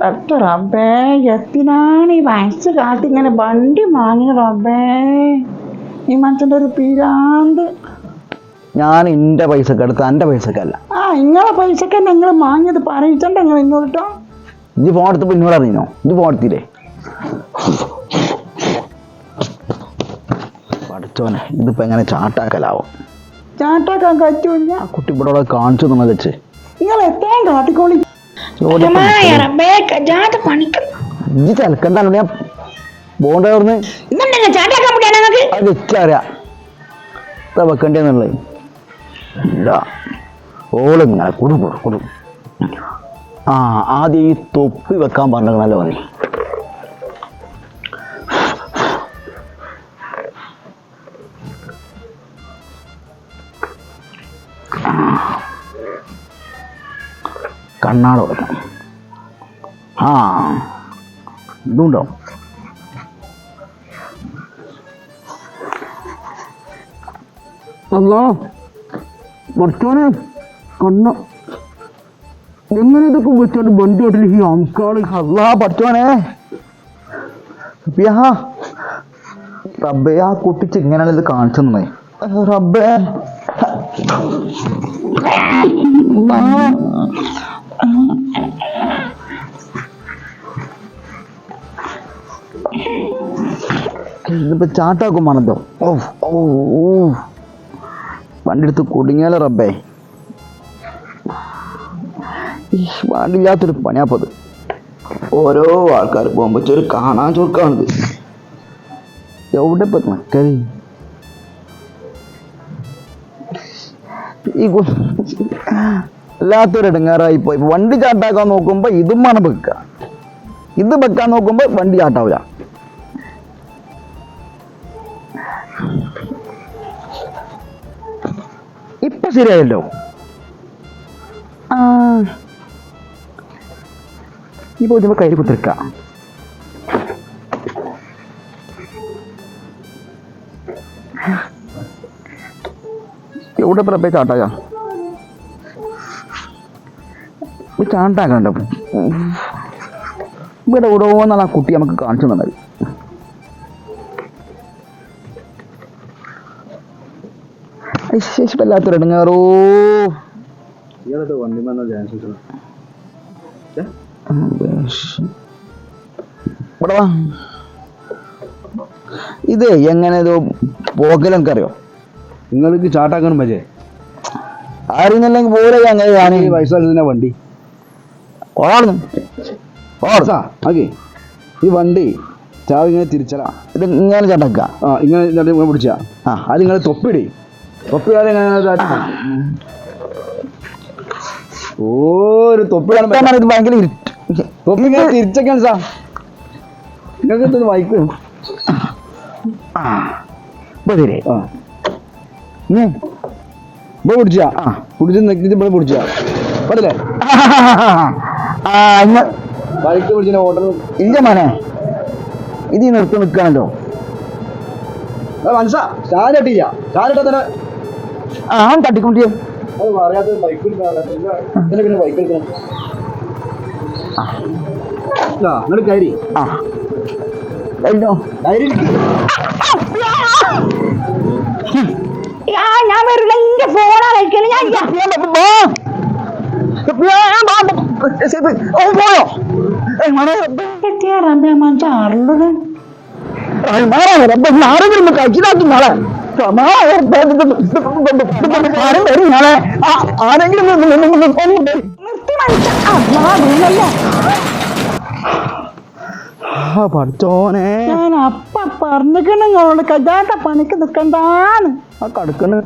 ഒറ്റ റബ്ബേ എത്തിനാണ് ഈ വയസ്സ് കാട്ടി ഇങ്ങനെ വണ്ടി മാങ്ങി റബ്ബേ? ഈ മനുഷ്യന്റെ ഒരു പിരാന്ത്. ഞാൻ എന്റെ പൈസക്ക് എടുത്ത എന്റെ പൈസക്കല്ല ആ ഇങ്ങളെ പൈസക്ക് നിങ്ങൾ വാങ്ങിയത് പറയിച്ചണ്ട നിങ്ങൾ ഇന്നോട്ടോ ഇജ്ജ് ഫോൺ എടുത്തപ്പോൾ എന്നോട് അറിഞ്ഞോ ഇത് ഫോൺ എടുത്തില്ലേ? പഠിച്ചോനെ ഇതിപ്പോ എങ്ങനെ ചാട്ടാക്കലാവും? ചാട്ടാക്കാൻ പറ്റൂല ആ കുട്ടി ഇവിടെ കാണിച്ചു തന്നെ വെച്ച് നിങ്ങൾ എത്താൻ കാട്ടിക്കോളി. ഇജ്ജ് ഞാൻ അവിടുന്ന്? അത് വെച്ചറിയാം. വെക്കണ്ടെന്നുള്ളത്. ഇല്ല ഓളിങ്ങനെ കുടു കുടു കുടു. ആ ആദ്യം ഈ തൊപ്പി വെക്കാൻ പറഞ്ഞല്ലോ മതി കണ്ണാട വെക്കണം ആ ഇതുണ്ടോ? അല്ലോ ഭർത്താനെ കണ്ണ. എങ്ങനെ ഇതൊക്കെ വെച്ചോണ്ട് ബണ്ടി ഓട്ടിൽ ഈ അംക്കാൾ അല്ലാ ഭർത്താനെ. റബ്ബേ ആ കുട്ടിച്ച് ഇങ്ങനെയാണ് ഇത് കാണിച്ചു തന്നെ റബ്ബേ. അല്ലാ. ഇതിപ്പോ ചാട്ടാക്കും വേണല്ലോ ഓ ഓ വണ്ടി എടുത്ത് കുടുങ്ങിയാലോ റബ്ബേ? ഈ വണ്ടിയില്ലാത്തൊരു പണിയാപ്പത് ഓരോ ആൾക്കാർ പോകുമ്പോ ഒരു കാണാൻ ചുരുക്കാണിത് എവിടെ ഇപ്പൊ മക്കൾ ഈ അല്ലാത്തൊരു ഇടങ്ങാറായി പോയി. വണ്ടി ചാട്ടാക്കാൻ നോക്കുമ്പോൾ ഇതും വേണം വെക്കുക ഇത് വെക്കാൻ നോക്കുമ്പോൾ വണ്ടി ചാട്ടാവില്ല. ഇപ്പൊ ശരിയായല്ലോ. ഈ പോയി കയ്യിൽ കുത്തിരിക്ക. എവിടെ പ്രഭേ ചാട്ടാക ചാണ്ടാക്കണ്ട ഇവിടെ ഓരോന്നാണ് ആ കുട്ടി നമുക്ക് കാണിച്ചു തന്നത്. വല്ലാത്തൊരു ഇടങ്ങാറോ? ഇവിടെ ഇത് എങ്ങനെ ഇതോ പോകലൊക്കെ അറിയോ നിങ്ങൾക്ക് ചാട്ടാക്കണം പറ്റേ ആരുന്നില്ലെങ്കിൽ പോലെ അങ്ങനെ ഞാൻ ഈ പൈസ വണ്ടി. ഓക്കെ ഈ വണ്ടി ചാവ് ഇങ്ങനെ തിരിച്ചലാ ഇത് ഇങ്ങനെ ചട്ടക്ക. ആ ഇങ്ങനെ ഇങ്ങനെ പിടിച്ച. ആ. അത് നിങ്ങൾ തൊപ്പിടി. തൊപ്പിടാതെ ഇങ്ങനെ ഓരോ തൊപ്പിടാൻ ഇതാണ് ഇത് ഭയങ്കര തൊപ്പി ഇങ്ങനെ തിരിച്ചൊക്കെയാണ് സാ. നിങ്ങൾക്ക് എന്തൊന്ന് വായിക്കും ആ. ഉം. ഇവിടെ പിടിച്ച ആ. പിടിച്ച് നെക്കിട്ട് ഇവിടെ പിടിച്ചാ പറ്റില്ലേ? ആ ഇന്ന് ബൈക്ക് പിടിച്ച ഓട്ടർ ഇല്ല മോനെ. ഇത് നിർത്തി നിൽക്കാണല്ലോ മനസ്സാ. സ്റ്റാൻ ഇട്ടില്ല. സ്റ്റാൻ ഇട്ടാ തന്നെ. ആ തട്ടിക്കൊണ്ടിയോ കയറി. ആ. കയറി വരില്ല എന്റെ ഫോണാ കഴിക്കൽ ഞാൻ പോയോ? ആരെങ്കിലും കഴിച്ചിതാക്കി നാളെ. ആരെങ്കിലും നിർത്തി മനുഷ്യ. അല്ലാ വീണല്ലോ പഠിച്ചോനെ. ഞാൻ അപ്പ പറഞ്ഞിക്കണ നിങ്ങളോട് കജാത്ത പണിക്ക് നിക്കണ്ടാന്ന് ആ കടുക്കണ്.